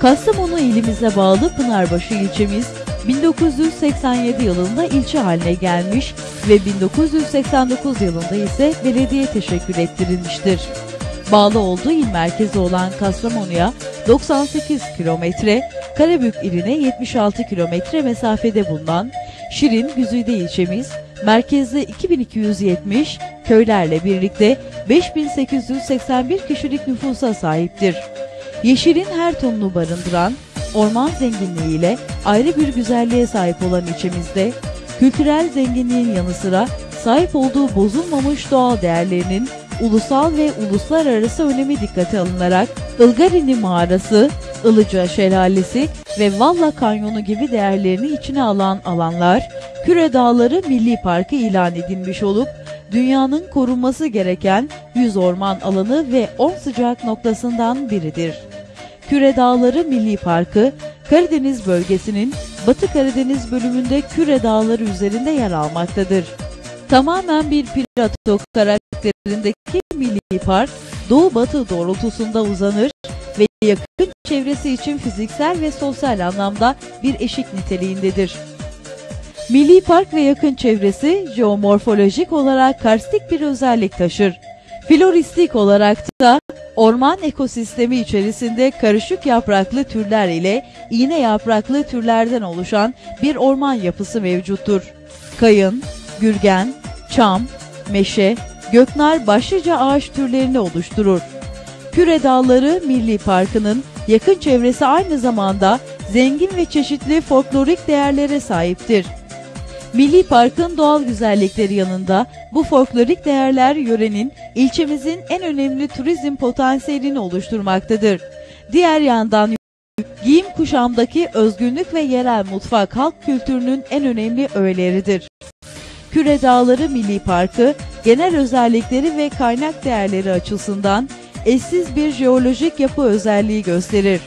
Kastamonu ilimize bağlı Pınarbaşı ilçemiz 1987 yılında ilçe haline gelmiş ve 1989 yılında ise belediye teşekkür ettirilmiştir. Bağlı olduğu il merkezi olan Kastamonu'ya 98 kilometre, Karabük iline 76 kilometre mesafede bulunan Şirin Güzide ilçemiz, merkezde 2270, köylerle birlikte 5881 kişilik nüfusa sahiptir. Yeşilin her tonunu barındıran, orman zenginliğiyle ayrı bir güzelliğe sahip olan ilçemizde, kültürel zenginliğin yanı sıra sahip olduğu bozulmamış doğal değerlerinin ulusal ve uluslararası önemi dikkate alınarak Ilgarini Mağarası, Ilıca Şelalesi ve Valla Kanyonu gibi değerlerini içine alan alanlar, Küre Dağları Milli Parkı ilan edilmiş olup, dünyanın korunması gereken 100 orman alanı ve 10 sıcak noktasından biridir. Küre Dağları Milli Parkı, Karadeniz bölgesinin Batı Karadeniz bölümünde Küre Dağları üzerinde yer almaktadır. Tamamen bir plato karakterindeki milli park, doğu-batı doğrultusunda uzanır ve yakın çevresi için fiziksel ve sosyal anlamda bir eşik niteliğindedir. Milli park ve yakın çevresi jeomorfolojik olarak karstik bir özellik taşır. Floristik olarak da orman ekosistemi içerisinde karışık yapraklı türler ile iğne yapraklı türlerden oluşan bir orman yapısı mevcuttur. Kayın, gürgen, çam, meşe, göknar başlıca ağaç türlerini oluşturur. Küre Dağları Milli Parkı'nın yakın çevresi aynı zamanda zengin ve çeşitli folklorik değerlere sahiptir. Milli Park'ın doğal güzellikleri yanında bu folklorik değerler yörenin ilçemizin en önemli turizm potansiyelini oluşturmaktadır. Diğer yandan giyim kuşamdaki özgünlük ve yerel mutfak halk kültürünün en önemli öğeleridir. Küre Dağları Milli Parkı genel özellikleri ve kaynak değerleri açısından eşsiz bir jeolojik yapı özelliği gösterir.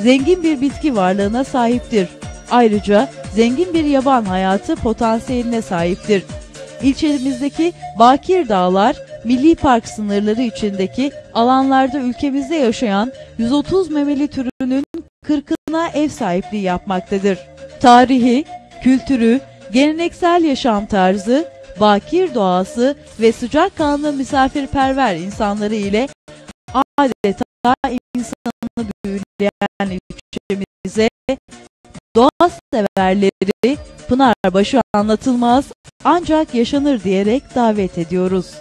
Zengin bir bitki varlığına sahiptir. Ayrıca zengin bir yaban hayatı potansiyeline sahiptir. İlçemizdeki Bakir Dağlar, Milli Park sınırları içindeki alanlarda ülkemizde yaşayan 130 memeli türünün 40'ına ev sahipliği yapmaktadır. Tarihi, kültürü, geleneksel yaşam tarzı, bakir doğası ve sıcakkanlı misafirperver insanları ile adeta insanı büyüleyen doğa severleri Pınarbaşı anlatılmaz ancak yaşanır diyerek davet ediyoruz.